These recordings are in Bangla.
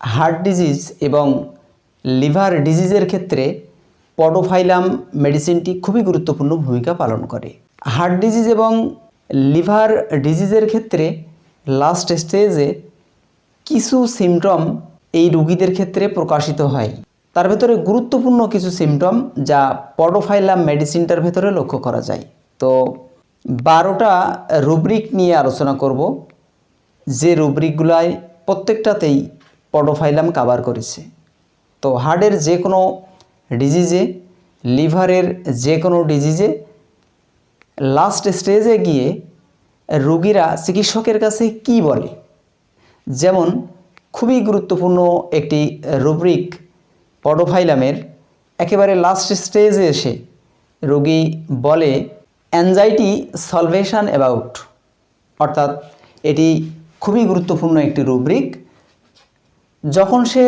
হার্ট ডিজিজ এবং লিভার ডিজিজের ক্ষেত্রে পডোফাইলাম মেডিসিনটি খুবই গুরুত্বপূর্ণ ভূমিকা পালন করে। হার্ট ডিজিজ এবং লিভার ডিজিজের ক্ষেত্রে লাস্ট স্টেজে কিছু সিমটম এই রুগীদের ক্ষেত্রে প্রকাশিত হয়। তার ভেতরে গুরুত্বপূর্ণ কিছু সিমটম যা পডোফাইলাম মেডিসিনটার ভেতরে লক্ষ্য করা যায়। তো বারোটা রুব্রিক নিয়ে আলোচনা করব। যে রুব্রিকগুলায় প্রত্যেকটাতেই পডোফাইলাম কাভার করেছে। তো হার্টের যে কোনো ডিজিজে লিভারের যে কোনো ডিজিজে লাস্ট স্টেজে গিয়ে রুগীরা চিকিৎসকের কাছে কি বলে? যেমন খুবই গুরুত্বপূর্ণ একটি রুব্রিক পডোফাইলামের একেবারে লাস্ট স্টেজে এসে রোগী বলে অ্যাংজাইটি সলভেশন অ্যাবাউট অর্থাৎ এটি খুবই গুরুত্বপূর্ণ একটি রুব্রিক যখন সে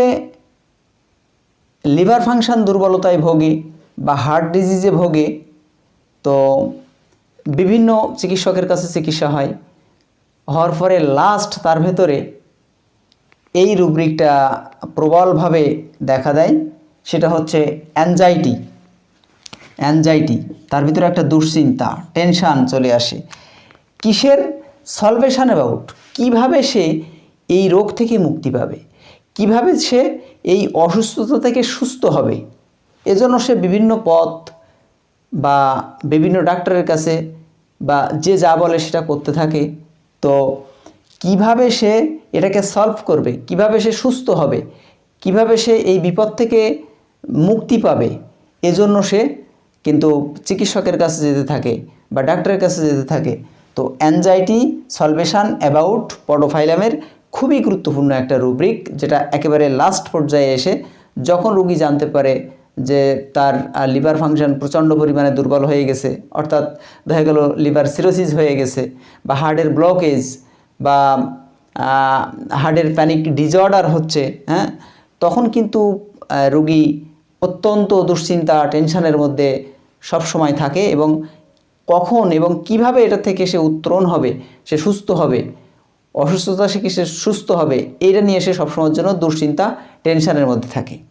লিভার ফাংশন দুর্বলতায় ভোগে বা হার্ট ডিজিজে ভোগে, তো বিভিন্ন চিকিৎসকের কাছে চিকিৎসা হয়। হওয়ার পরে লাস্ট তার ভেতরে এই রুব্রিকটা প্রবলভাবে দেখা দেয়, সেটা হচ্ছে অ্যাংজাইটি অ্যাংজাইটি তার ভিতরে একটা দুশ্চিন্তা টেনশান চলে আসে। কিসের সলভেশন অ্যাবাউট কীভাবে সে এই রোগ থেকে মুক্তি পাবে? কীভাবে সে এই অসুস্থতা থেকে সুস্থ হবে? এজন্য সে বিভিন্ন পথ বা বিভিন্ন ডাক্তারের কাছে বা যে যা বলে সেটা করতে থাকে। তো কীভাবে সে এটাকে সলভ করবে? কীভাবে সে সুস্থ হবে? কীভাবে সে এই বিপদ থেকে মুক্তি পাবে? এজন্য সে কিন্তু চিকিৎসকের কাছে যেতে থাকে বা ডাক্তারের কাছে যেতে থাকে। তো অ্যাংজাইটি সলভেশন অ্যাবাউট পডোফাইলামের খুবই গুরুত্বপূর্ণ একটা রুব্রিক, যেটা একেবারে লাস্ট পর্যায়ে এসে যখন রুগী জানতে পারে যে তার লিভার ফাংশন প্রচণ্ড পরিমাণে দুর্বল হয়ে গেছে, অর্থাৎ দেখা গেল লিভার সিরোসিস হয়ে গেছে বা হার্টের ব্লকেজ বা হার্টের প্যানিক ডিজঅর্ডার হচ্ছে হ্যাঁ তখন কিন্তু রুগী অত্যন্ত দুশ্চিন্তা টেনশনের মধ্যে সব সময় থাকে এবং কখন এবং কীভাবে এটা থেকে সে উত্তরণ হবে, সে সুস্থ হবে অসুস্থতা সে কিসে সুস্থ হবে এটা নিয়ে সে সবসময়ের জন্য দুশ্চিন্তা টেনশানের মধ্যে থাকে।